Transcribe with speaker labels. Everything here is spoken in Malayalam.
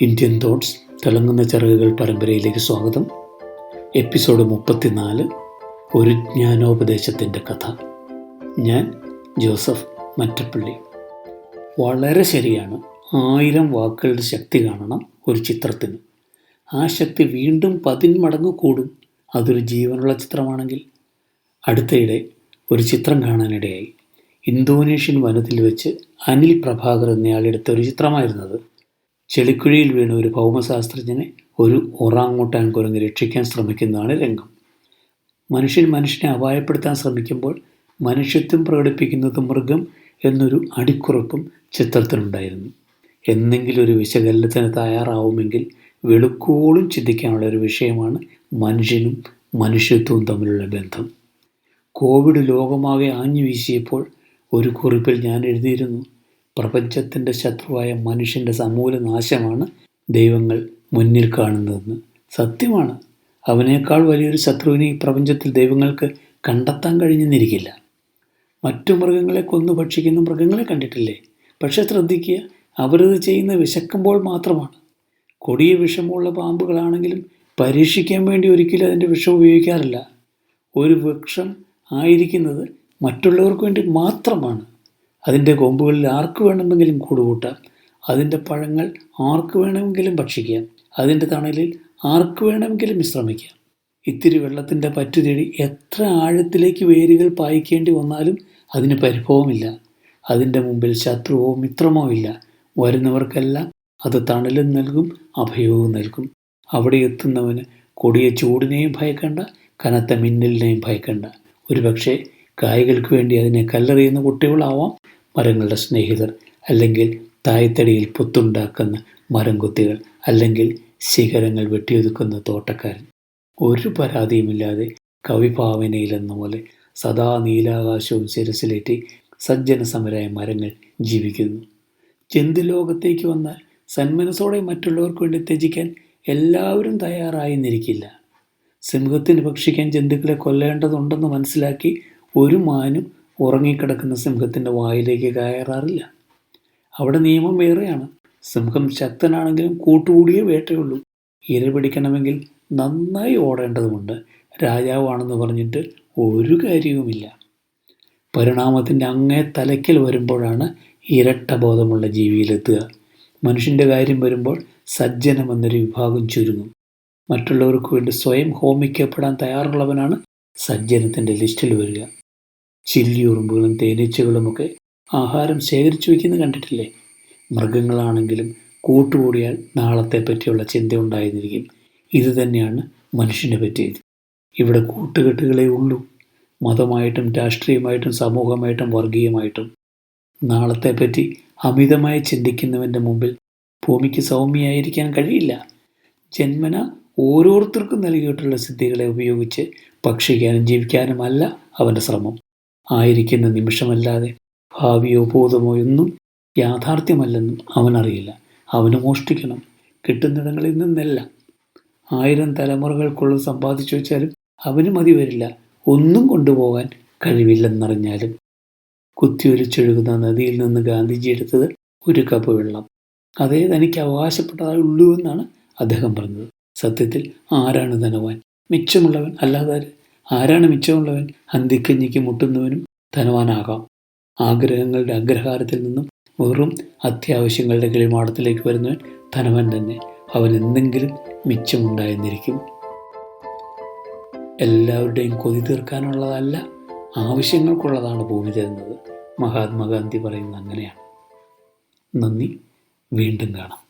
Speaker 1: ഇന്ത്യൻ തോട്ട്സ് തിളങ്ങുന്ന ചിറകുകൾ പരമ്പരയിലേക്ക് സ്വാഗതം. എപ്പിസോഡ് മുപ്പത്തിനാല് ഒരു ജ്ഞാനോപദേശത്തിന്റെ കഥ. ഞാൻ ജോസഫ് മറ്റപ്പള്ളി. വളരെ ശരിയാണ്. ആയിരം വാക്കുകളുടെ ശക്തി കാണണം ഒരു ചിത്രത്തിന്. ആ ശക്തി വീണ്ടും പതിന്മടങ്ങ് കൂടും. അതൊരു ജീവനുള്ള ചിത്രമാണെങ്കിൽ. അടുത്തയിടെ ഒരു ചിത്രം കാണാനിടയായി. ഇന്തോനേഷ്യൻ വനത്തിൽ വെച്ച് അനിൽ പ്രഭാകർ എന്നയാൾ എടുത്ത ഒരു ചിത്രമായിരുന്നത്. ചെളിക്കുഴിയിൽ വീണ ഒരു ഭൗമശാസ്ത്രജ്ഞനെ ഒരു ഒറാങ്ങൂട്ടാൻ കുരങ്ങ് രക്ഷിക്കാൻ ശ്രമിക്കുന്നതാണ് രംഗം. മനുഷ്യൻ മനുഷ്യനെ അപായപ്പെടുത്താൻ ശ്രമിക്കുമ്പോൾ മനുഷ്യത്വം പ്രകടിപ്പിക്കുന്നത് മൃഗം എന്നൊരു അടിക്കുറപ്പും ചിത്രത്തിനുണ്ടായിരുന്നു എന്നെങ്കിലും ഒരു വിശകലനത്തിന് തയ്യാറാവുമെങ്കിൽ വെളുക്കോളും ചിന്തിക്കാനുള്ള ഒരു വിഷയമാണ് മനുഷ്യനും മനുഷ്യത്വവും തമ്മിലുള്ള ബന്ധം. കോവിഡ് ലോകമാകെ ആഞ്ഞു വീശിയപ്പോൾ ഒരു കുറിപ്പിൽ ഞാൻ എഴുതിയിരുന്നു പ്രപഞ്ചത്തിന്റെ ശത്രുവായ മനുഷ്യന്റെ സമൂല നാശമാണ് ദൈവങ്ങൾ മുന്നിൽ കാണുന്നതെന്ന്. സത്യമാണ്. അവനേക്കാൾ വലിയൊരു ശത്രുവിനെ ഈ പ്രപഞ്ചത്തിൽ ദൈവങ്ങൾക്ക് കണ്ടെത്താൻ കഴിഞ്ഞെന്നിരിക്കില്ല. മറ്റു മൃഗങ്ങളെ കൊന്നു ഭക്ഷിക്കുന്ന മൃഗങ്ങളെ കണ്ടിട്ടില്ലേ? പക്ഷെ ശ്രദ്ധിക്കുക അവരത് ചെയ്യുന്ന വിശക്കുമ്പോൾ മാത്രമാണ്. കൊടിയ വിഷമുള്ള പാമ്പുകളാണെങ്കിലും പരീക്ഷിക്കാൻ വേണ്ടി ഒരിക്കലും അതിന്റെ വിഷം ഉപയോഗിക്കാറില്ല. ഒരു വൃക്ഷം ആയിരിക്കുന്നത് മറ്റുള്ളവർക്ക് വേണ്ടി മാത്രമാണ്. അതിന്റെ കൊമ്പുകളിൽ ആർക്ക് വേണമെങ്കിലും കൂടുകൂട്ടാം അതിന്റെ പഴങ്ങൾ ആർക്ക് വേണമെങ്കിലും ഭക്ഷിക്കാം. അതിന്റെ തണലിൽ ആർക്ക് വേണമെങ്കിലും വിശ്രമിക്കാം. ഇത്തിരി വെള്ളത്തിന്റെ പറ്റു തേടി എത്ര ആഴത്തിലേക്ക് വേരുകൾ പായിക്കേണ്ടി വന്നാലും അതിന് പരിഭവമില്ല. അതിന്റെ മുമ്പിൽ ശത്രുവോ മിത്രമോ ഇല്ല. വരുന്നവർക്കെല്ലാം അത് തണലും നൽകും അഭയവും നൽകും. അവിടെ എത്തുന്നവന് കൊടിയ ചൂടിനെയും ഭയക്കണ്ട കനത്ത മിന്നലിനെയും ഭയക്കണ്ട. ഒരുപക്ഷെ കായ്കൾക്ക് വേണ്ടി അതിനെ കല്ലെറിയുന്ന കുട്ടികളാവാം മരങ്ങളുടെ സ്നേഹിതർ അല്ലെങ്കിൽ തായ്തടിയിൽ പുത്തുണ്ടാക്കുന്ന മരം കുത്തികൾ അല്ലെങ്കിൽ ശിഖരങ്ങൾ വെട്ടിയൊതുക്കുന്ന തോട്ടക്കാരൻ. ഒരു പരാതിയുമില്ലാതെ കവിഭാവനയിലെന്ന പോലെ സദാ നീലാകാശവും ശിരസിലേറ്റി സജ്ജന സമരായ മരങ്ങൾ ജീവിക്കുന്നു. ജന്തുലോകത്തേക്ക് വന്നാൽ സന്മനസോടെ മറ്റുള്ളവർക്ക് വേണ്ടി ത്യജിക്കാൻ എല്ലാവരും തയ്യാറായെന്നിരിക്കില്ല. സിംഹത്തിന് ഭക്ഷിക്കാൻ ജന്തുക്കളെ കൊല്ലേണ്ടതുണ്ടെന്ന് മനസ്സിലാക്കി ഒരു മാനും ഉറങ്ങിക്കിടക്കുന്ന സിംഹത്തിന്റെ വായിലേക്ക് കയറാറില്ല. അവിടെ നിയമം വേറെയാണ്. സിംഹം ശക്തനാണെങ്കിലും കൂട്ടുകൂടിയേ വേട്ടയുള്ളൂ. ഇര പിടിക്കണമെങ്കിൽ നന്നായി ഓടേണ്ടതുണ്ട്. രാജാവാണെന്ന് പറഞ്ഞിട്ട് ഒരു കാര്യവുമില്ല. പരിണാമത്തിന്റെ അങ്ങേ തലയ്ക്കൽ വരുമ്പോഴാണ് ഇരട്ടബോധമുള്ള ജീവിയിലെത്തുക. മനുഷ്യന്റെ കാര്യം വരുമ്പോൾ സജ്ജനം എന്നൊരു വിഭാഗം ചുരുങ്ങും. മറ്റുള്ളവർക്ക് വേണ്ടി സ്വയം ഹോമിക്കപ്പെടാൻ തയ്യാറുള്ളവനാണ് സജ്ജനത്തിന്റെ ലിസ്റ്റിൽ വരിക. ചില്ലിയുറുമ്പുകളും തേനീച്ചകളുമൊക്കെ ആഹാരം ശേഖരിച്ചു വയ്ക്കുന്നത് കണ്ടിട്ടില്ലേ? മൃഗങ്ങളാണെങ്കിലും കൂട്ടുകൂടിയാൽ നാളത്തെ പറ്റിയുള്ള ചിന്ത ഉണ്ടായിരുന്നിരിക്കും. ഇത് തന്നെയാണ് മനുഷ്യനെ പറ്റിയത്. ഇവിടെ കൂട്ടുകെട്ടുകളേ ഉള്ളൂ. മതമായിട്ടും രാഷ്ട്രീയമായിട്ടും സമൂഹമായിട്ടും വർഗീയമായിട്ടും. നാളത്തെപ്പറ്റി അമിതമായി ചിന്തിക്കുന്നവന്റെ മുമ്പിൽ ഭൂമിക്ക് സൗമ്യയായിരിക്കാൻ കഴിയില്ല. ജന്മന ഓരോരുത്തർക്കും നൽകിയിട്ടുള്ള സിദ്ധികളെ ഉപയോഗിച്ച് ഭക്ഷിക്കാനും ജീവിക്കാനുമല്ല അവന്റെ ശ്രമം. ആയിരിക്കുന്ന നിമിഷമല്ലാതെ ഭാവിയോ ഭൂതമോ ഒന്നും യാഥാർത്ഥ്യമല്ലെന്നും അവനറിയില്ല. അവന് മോഷ്ടിക്കണം. കിട്ടുന്നിടങ്ങളിൽ നിന്നല്ല. ആയിരം തലമുറകൾക്കുള്ള സമ്പാദിച്ചു വെച്ചാലും അവന് മതി വരില്ല. ഒന്നും കൊണ്ടുപോകാൻ കഴിവില്ലെന്നറിഞ്ഞാലും. കുത്തിയൊലിച്ചൊഴുകുന്ന നദിയിൽ നിന്ന് ഗാന്ധിജി എടുത്തത് ഒരു കപ്പ് വെള്ളം. അതേ തനിക്ക് അവകാശപ്പെട്ടതായി ഉള്ളൂ എന്നാണ് അദ്ദേഹം പറഞ്ഞത്. സത്യത്തിൽ ആരാണ് ധനവാൻ? മിച്ചമുള്ളവൻ അല്ലാതെ ആരാണ് മിച്ചമുള്ളവൻ? അന്തിക്കഞ്ഞിക്ക് മുട്ടുന്നവനും ധനവാനാകാം. ആഗ്രഹങ്ങളുടെ അഗ്രഹാരത്തിൽ നിന്നും വെറും അത്യാവശ്യങ്ങളുടെ കിളിമാടത്തിലേക്ക് വരുന്നവൻ ധനവൻ തന്നെ. അവൻ എന്തെങ്കിലും മിച്ചമുണ്ടായെന്നിരിക്കും. എല്ലാവരുടെയും കൊതി തീർക്കാനുള്ളതല്ല ആവശ്യങ്ങൾക്കുള്ളതാണ് ഭൂമി തരുന്നത്. മഹാത്മാഗാന്ധി പറയുന്നത് അങ്ങനെയാണ്. നന്ദി വീണ്ടും കാണാം.